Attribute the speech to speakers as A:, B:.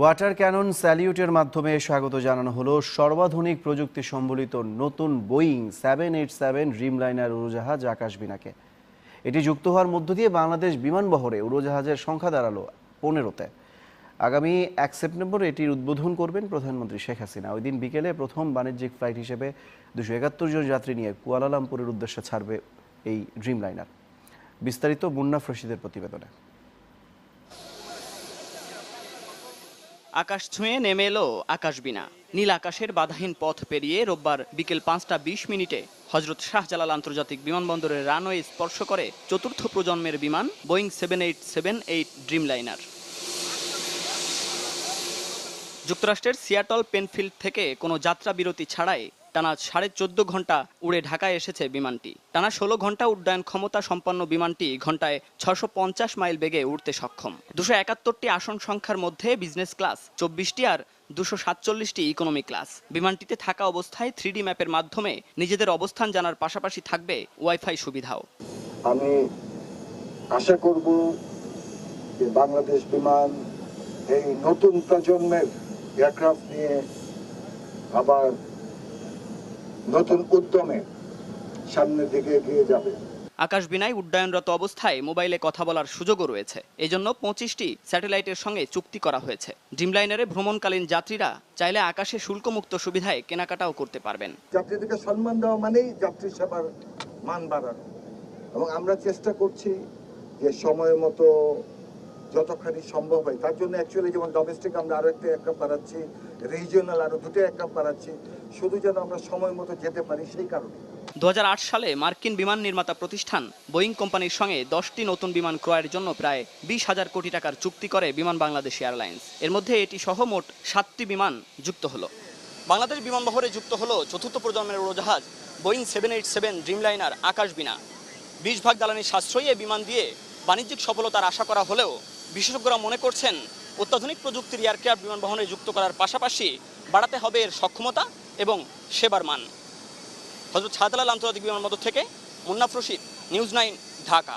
A: Water Canon স্যালিউটের মাধ্যমে স্বাগত জানানো হলো সর্বাধুনিক প্রযুক্তি সম্বলিত নতুন Boeing seven eight seven Dreamliner উড়োজাহাজ আকাশবিনাকে এটি যুক্ত হওয়ার মধ্য দিয়ে বাংলাদেশ বিমানবহরে উড়োজাহাজের সংখ্যা দাঁড়াল পনেরোতে। আগামী এক সেপ্টেম্বর এটির উদ্বোধন করবেন প্রধানমন্ত্রী শেখ হাসিনা। ওই দিন বিকেলে প্রথম বাণিজ্যিক ফ্লাইট হিসেবে দুশো একাত্তর জন যাত্রী নিয়ে কুয়ালালামপুরের উদ্দেশ্যে ছাড়বে এই ড্রিমলাইনার। বিস্তারিত মুন্নাফ রশিদের প্রতিবেদনে।
B: আকাশ ছুঁয়ে নেমে এলো আকাশবিনা নীল আকাশের বাধাহীন পথ পেরিয়ে রোববার বিকেল পাঁচটা বিশ মিনিটে হজরত শাহজালাল আন্তর্জাতিক বিমানবন্দরের রানওয়ে স্পর্শ করে চতুর্থ প্রজন্মের বিমান Boeing seven eight seven eight Dreamliner. যুক্তরাষ্ট্রের সিয়াটল পেনফিল্ড থেকে কোনো যাত্রা বিরতি ছাড়াই টানা সাড়ে চোদ্দ ঘণ্টা উড়ে ঢাকায় এসেছে বিমানটি। টানা ষোলো ঘণ্টা উড্ডয়ন ক্ষমতা সম্পন্ন বিমানটি ঘন্টায় ছশো মাইল বেগে উড়তে সক্ষম। দুশো একাত্তরটি আসন সংখ্যার মধ্যে বিজনেস ক্লাস, চব্বিশটি আর দুশো সাতচল্লিশটি ইকোনমি ক্লাস। বিমানটিতে থাকা অবস্থায় থ্রিডি ম্যাপের মাধ্যমে নিজেদের অবস্থান জানার পাশাপাশি থাকবে ওয়াইফাই সুবিধাও।
C: আমি আশা করব যে বাংলাদেশ বিমান এই নতুন প্রজন্মের এয়ারক্রাফট নিয়ে আবার নতুন উদ্যমে সামনের দিকে এগিয়ে যাবে।
B: আকাশবিনায় উড্ডয়নরত অবস্থায় মোবাইলে কথা বলার সুযোগও রয়েছে। এজন্য পঁচিশটি স্যাটেলাইটের সঙ্গে চুক্তি করা হয়েছে। ড্রিমলাইনারে ভ্রমণকালীন যাত্রীরা চাইলে আকাশে শুল্কমুক্ত সুবিধায় কেনাকাটাও করতে পারবেন।
C: যাত্রীদেরকে সম্মান দেওয়া মানেই যাত্রী সেবার মান বাড়ানো। এবং আমরা চেষ্টা করছি যে সময় মতো যতখানি সম্ভব হয়। তার জন্য অ্যাকচুয়ালি যেমন ডোমেস্টিক আমরা আরও একটা এয়ারক্রাফট বাড়াচ্ছি রিজিওনাল আরও দুটো এয়ারক্রাফট বাড়াচ্ছি শুধু যেন আমরা সময় মতো যেতে পারি সেই কারণে।
B: দু হাজার আট সালে মার্কিন বিমান নির্মাতা প্রতিষ্ঠান বোয়িং কোম্পানির সঙ্গে দশটি নতুন বিমান ক্রয়ের জন্য প্রায় বিশ হাজার কোটি টাকার চুক্তি করে বিমান বাংলাদেশ এয়ারলাইন্স। এর মধ্যে এটি সহ মোট সাতটি বিমান যুক্ত হলো। বাংলাদেশ বিমানবহরে যুক্ত হলো চতুর্থ প্রজন্মের উড়োজাহাজ Boeing seven eight seven Dreamliner আকাশবিনা বিশ ভাগ জ্বালানি সাশ্রয়ী বিমান দিয়ে বাণিজ্যিক সফলতার আশা করা হলেও বিশেষজ্ঞরা মনে করছেন অত্যাধুনিক প্রযুক্তির এয়ারক্রাফট বিমান বহনে যুক্ত করার পাশাপাশি বাড়াতে হবে এর সক্ষমতা এবং সেবার মান। হজরত শাহজালাল আন্তর্জাতিক বিমানবন্দর থেকে মুন্নাফ রশিদ, নিউজ নাইন, ঢাকা।